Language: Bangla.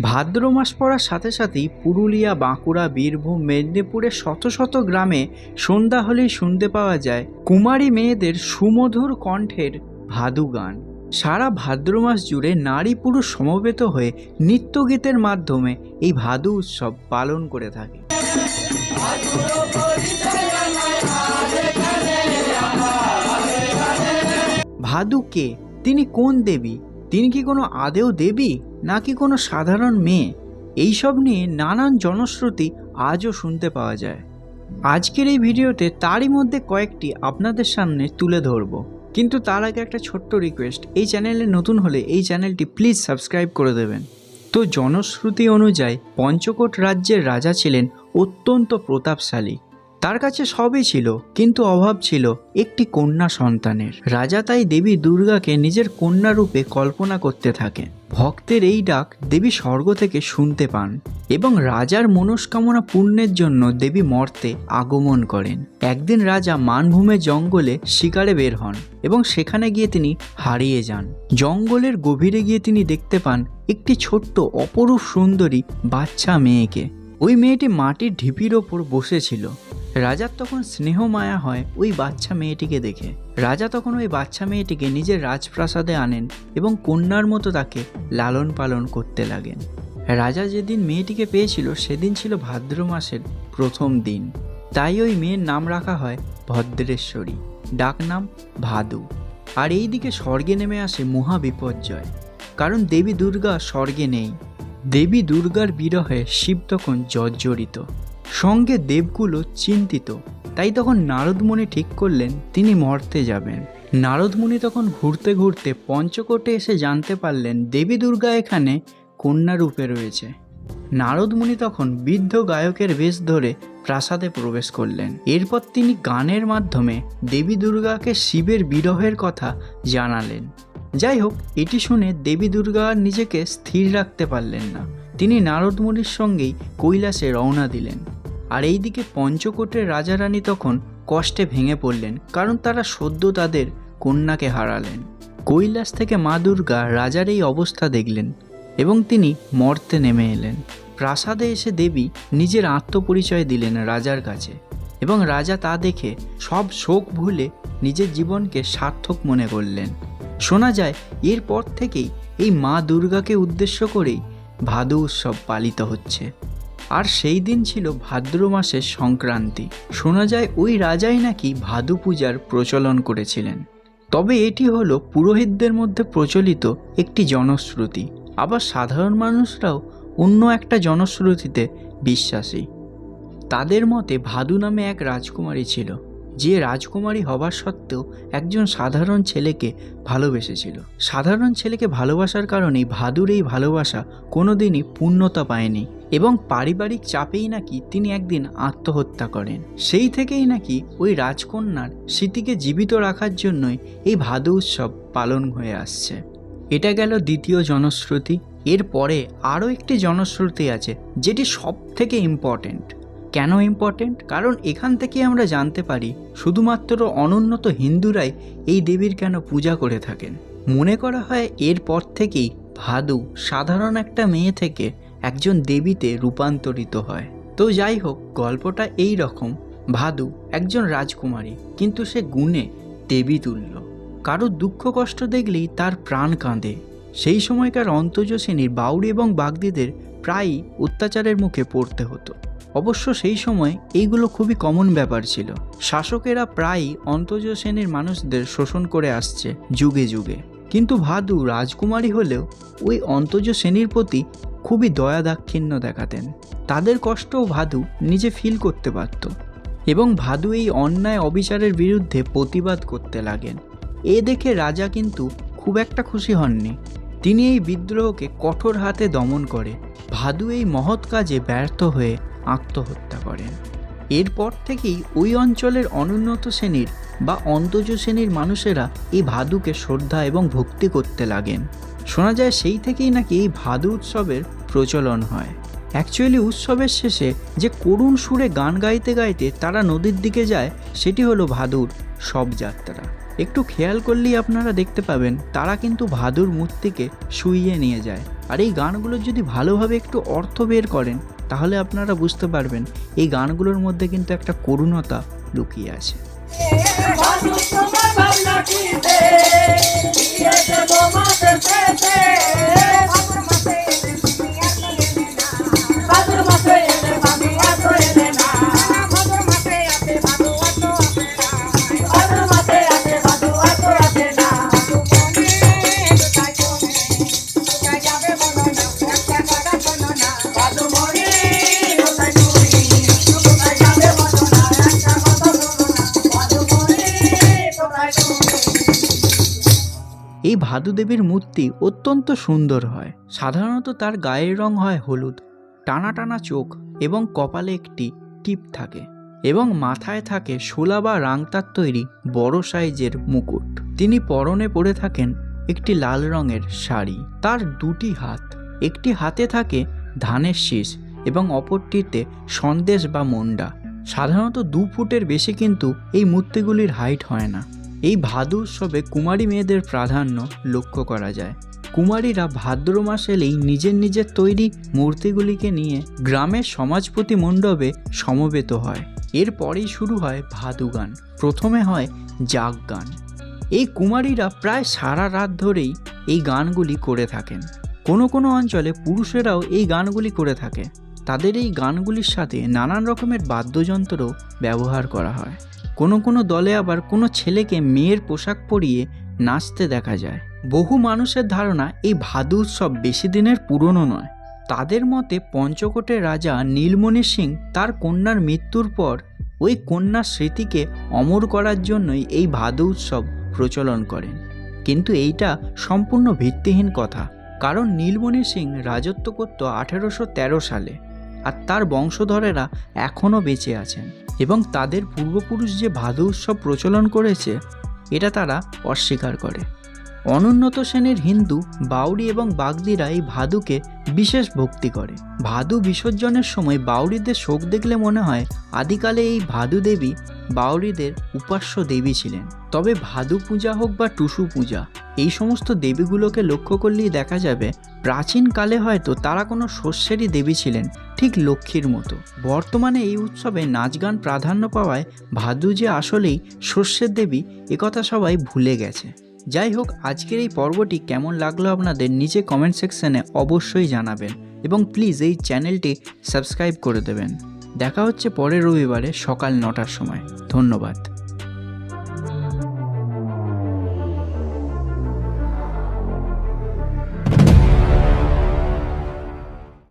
ভাদ্র মাস পড়ার সাথে সাথেই পুরুলিয়া, বাঁকুড়া, বীরভূম মেদিনীপুরের শত শত গ্রামে সন্ধ্যা হলেই শুনতে পাওয়া যায় কুমারী মেয়েদের সুমধুর কণ্ঠের ভাদু গান। সারা ভাদ্র মাস জুড়ে নারী পুরুষ সমবেত হয়ে নৃত্যগীতের মাধ্যমে এই ভাদু উৎসব পালন করে থাকে। ভাদু কে? তিনি কোন দেবী? তিনি কি কোনো আদেও দেবী নাকি কোনো সাধারণ মেয়ে? এইসব নিয়ে নানান জনশ্রুতি আজও শুনতে পাওয়া যায়। আজকের এই ভিডিওতে তারই মধ্যে কয়েকটি আপনাদের সামনে তুলে ধরব। কিন্তু তার আগে একটা ছোট্ট রিকোয়েস্ট এই চ্যানেলে নতুন হলে এই চ্যানেলটি প্লিজ সাবস্ক্রাইব করে দেবেন। তো জনশ্রুতি অনুযায়ী পঞ্চকোট রাজ্যের রাজা ছিলেন অত্যন্ত প্রতাপশালী। তার কাছে সবই ছিল, কিন্তু অভাব ছিল একটি কন্যা সন্তানের। রাজা তাই দেবী দুর্গাকে নিজের কন্যা রূপে কল্পনা করতে থাকে ভক্তের এই ডাক দেবী স্বর্গ থেকে শুনতে পান এবং রাজার মনস্কামনা পূর্ণের জন্য দেবী মর্তে আগমন করেন। একদিন রাজা মানভূমে জঙ্গলে শিকারে বের হন এবং সেখানে গিয়ে তিনি হারিয়ে যান। জঙ্গলের গভীরে গিয়ে তিনি দেখতে পান একটি ছোট্ট অপরূপ সুন্দরী বাচ্চা মেয়েকে। ওই মেয়েটি মাটির ঢিপির ওপর বসেছিল। রাজার তখন স্নেহ মায়া হয় ওই বাচ্চা মেয়েটিকে দেখে। রাজা তখন ওই বাচ্চা মেয়েটিকে নিজের রাজপ্রাসাদে আনেন এবং কন্যার মতো তাকে লালন পালন করতে লাগেন। রাজা যেদিন মেয়েটিকে পেয়েছিল সেদিন ছিল ভাদ্র মাসের প্রথম দিন। তাই ওই মেয়ের নাম রাখা হয় ভদ্রেশ্বরী, ডাকনাম ভাদু। আর এই দিকে স্বর্গে নেমে আসে মহা বিপর্যয় কারণ দেবী দুর্গা স্বর্গে নেই। দেবী দুর্গার বিরহে শিব তখন জর্জরিত। সঙ্গে দেবগুলো চিন্তিত। তাই তখন নারদমুনি ঠিক করলেন, তিনি মর্তে যাবেন। নারদমুনি তখন ঘুরতে ঘুরতে পঞ্চকোটে এসে জানতে পারলেন দেবী দুর্গা এখানে কন্যা রূপে রয়েছে। নারদমুনি তখন বৃদ্ধ গায়কের বেশ ধরে প্রাসাদে প্রবেশ করলেন। এরপর তিনি গানের মাধ্যমে দেবী দুর্গাকে শিবের বিরহের কথা জানালেন। যাই হোক, এটি শুনে দেবী দুর্গা নিজেকে স্থির রাখতে পারলেন না। তিনি নারদমুনির সঙ্গেই কৈলাসে রওনা দিলেন। আর এইদিকে পঞ্চকোটের রাজারানী তখন কষ্টে ভেঙে পড়লেন, কারণ তারা সদ্য তাদের কন্যাকে হারালেন। কৈলাস থেকে মা দুর্গা রাজার এই অবস্থা দেখলেন এবং তিনি মর্তে নেমে এলেন। প্রাসাদে এসে দেবী নিজের আত্মপরিচয় দিলেন রাজার কাছে এবং রাজা তা দেখে সব শোক ভুলে নিজের জীবনকে সার্থক মনে করলেন। শোনা যায়, এরপর থেকেই এই মা দুর্গাকে উদ্দেশ্য করেই ভাদু উৎসব পালিত হচ্ছে। আর সেই দিন ছিল ভাদ্র মাসের সংক্রান্তি। শোনা যায় ওই রাজাই নাকি ভাদু পূজার প্রচলন করেছিলেন। তবে এটি হলো পুরোহিতদের মধ্যে প্রচলিত একটি জনশ্রুতি। আবার সাধারণ মানুষরাও অন্য একটা জনশ্রুতিতে বিশ্বাসী। তাদের মতে ভাদু নামে এক রাজকুমারী ছিল, যে রাজকুমারী হবার সত্ত্বেও একজন সাধারণ ছেলেকে ভালোবেসেছিল। সাধারণ ছেলেকে ভালোবাসার কারণেই ভাদুর এই ভালোবাসা কোনোদিনই পূর্ণতা পায়নি। এবং পারিবারিক চাপেই নাকি তিনি একদিন আত্মহত্যা করেন। সেই থেকেই নাকি ওই রাজকন্যার স্মৃতিকে জীবিত রাখার জন্যই এই ভাদু উৎসব পালন হয়ে আসছে। এটা গেল দ্বিতীয় জনশ্রুতি। এরপরে আরও একটি জনশ্রুতি আছে যেটি সব থেকে ইম্পর্ট্যান্ট কেন ইম্পর্টেন্ট কারণ এখান থেকে আমরা জানতে পারি শুধুমাত্র অনুন্নত হিন্দুরাই এই দেবীর কেন পূজা করে থাকেন। মনে করা হয় এরপর থেকেই ভাদু সাধারণ একটা মেয়ে থেকে একজন দেবীতে রূপান্তরিত হয়। তো যাই হোক, গল্পটা এই রকম। ভাদু একজন রাজকুমারী, কিন্তু সে গুণে দেবী তুল্য। কারও দুঃখ কষ্ট দেখলেই তার প্রাণ কাঁদে। সেই সময়কার অন্তজ শ্রেণির বাউরি এবং বাগদিদের প্রায়ই অত্যাচারের মুখে পড়তে হতো। অবশ্য সেই সময় এইগুলো খুবই কমন ব্যাপার ছিল। শাসকেরা প্রায়ই অন্তজ শ্রেণির মানুষদের শোষণ করে আসছে যুগে যুগে। কিন্তু ভাদু রাজকুমারী হলেও ওই অন্তজ শ্রেণির প্রতি খুবই দয়া দাক্ষিণ্য দেখাতেন। তাদের কষ্টও ভাদু নিজে ফিল করতে পারত এবং ভাদু এই অন্যায় অবিচারের বিরুদ্ধে প্রতিবাদ করতে লাগেন। এ দেখে রাজা কিন্তু খুব একটা খুশি হননি। তিনি এই বিদ্রোহকে কঠোর হাতে দমন করে ভাদু এই মহৎ কাজে ব্যর্থ হয়ে আত্মহত্যা করেন। এরপর থেকেই ওই অঞ্চলের অনুন্নত শ্রেণির বা অন্তজ শ্রেণির মানুষেরা এই ভাদুকে শ্রদ্ধা এবং ভক্তি করতে লাগেন। শোনা যায় সেই থেকেই নাকি এই ভাদু উৎসবের প্রচলন হয়। অ্যাকচুয়ালি উৎসবের শেষে যে করুণ সুরে গান গাইতে গাইতে তারা নদীর দিকে যায়, সেটি হলো ভাদুর সব যাত্রা। একটু খেয়াল করলেই আপনারা দেখতে পাবেন, তারা কিন্তু ভাদুর মূর্তিকে শুইয়ে নিয়ে যায়। আর এই গানগুলোর যদি ভালোভাবে একটু অর্থ বের করেন, তাহলে আপনারা বুঝতে পারবেন, এই গানগুলোর মধ্যে কিন্তু একটা করুণতা লুকিয়ে আছে। এই ভাদুদেবীর মূর্তি অত্যন্ত সুন্দর হয়। সাধারণত তার গায়ের রং হয় হলুদ। টানা টানা চোখ এবং কপালে একটি টিপ থাকে এবং মাথায় থাকে শোলা বা রাংতার তৈরি বড় সাইজের মুকুট। তিনি পরনে পরে থাকেন একটি লাল রঙের শাড়ি। তার দুটি হাত, একটি হাতে থাকে ধানের শীষ এবং অপরটিতে সন্দেশ বা মন্ডা। সাধারণত দু ফুটের বেশি কিন্তু এই মূর্তিগুলির হাইট হয় না। এই ভাদু উৎসবে কুমারী মেয়েদের প্রাধান্য লক্ষ্য করা যায়। কুমারীরা ভাদ্র মাস এলেই নিজের নিজের তৈরি মূর্তিগুলিকে নিয়ে গ্রামের সমাজপতি মণ্ডপে সমবেত হয়। এরপরেই শুরু হয় ভাদু গান, প্রথমে হয় জাগ গান। এই কুমারীরা প্রায় সারা রাত ধরেই এই গানগুলি করে থাকেন। কোনো কোনো অঞ্চলে পুরুষেরাও এই গানগুলি করে থাকে। তাদের এই গানগুলির সাথে নানান রকমের বাদ্যযন্ত্রও ব্যবহার করা হয়। কোনো কোনো দলে আবার কোনো ছেলেকে মেয়ের পোশাক পরিয়ে নাচতে দেখা যায়। বহু মানুষের ধারণা এই ভাদু উৎসব বেশি দিনের পুরনো নয়। তাদের মতে পঞ্চকোটের রাজা নীলমণি সিং তার কন্যার মৃত্যুর পর ওই কন্যার স্মৃতিকে অমর করার জন্যই এই ভাদু উৎসব প্রচলন করেন। কিন্তু এইটা সম্পূর্ণ ভিত্তিহীন কথা, কারণ নীলমণি সিং রাজত্ব করত আঠেরোশো তেরো সালে আর তার বংশধরেরা এখনও বেঁচে আছেন। এবং তাদের পূর্বপুরুষ যে ভাদু উৎসব প্রচলন করেছে, এটা তারা অস্বীকার করে। অনুন্নত শ্রেণির হিন্দু বাউরি এবং বাগদিরা এই ভাদুকে বিশেষ ভক্তি করে। ভাদু বিসর্জনের সময় বাউরিদের শোক দেখলে মনে হয় আদিকালে এই ভাদু দেবী বাউরিদের উপাস্য দেবী ছিলেন। তবে ভাদু পূজা হোক বা টুসু পূজা, এই সমস্ত দেবীগুলোকে লক্ষ্য করলেই দেখা যাবে প্রাচীনকালে হয়তো তারা কোনো শস্যেরই দেবী ছিলেন ঠিক লক্ষ্মীর মতো। বর্তমানে এই উৎসবে নাচ গান প্রাধান্য পাওয়ায় ভাদু যে আসলেই শস্যের দেবী একথা সবাই ভুলে গেছে। যাই হোক, আজকের এই পর্বটি কেমন লাগল আপনাদের নিচে কমেন্ট সেকশনে অবশ্যই জানাবেন এবং প্লিজ এই চ্যানেলটি সাবস্ক্রাইব করে দেবেন। দেখা হচ্ছে পরের রবিবারে সকাল নটার সময়। ধন্যবাদ।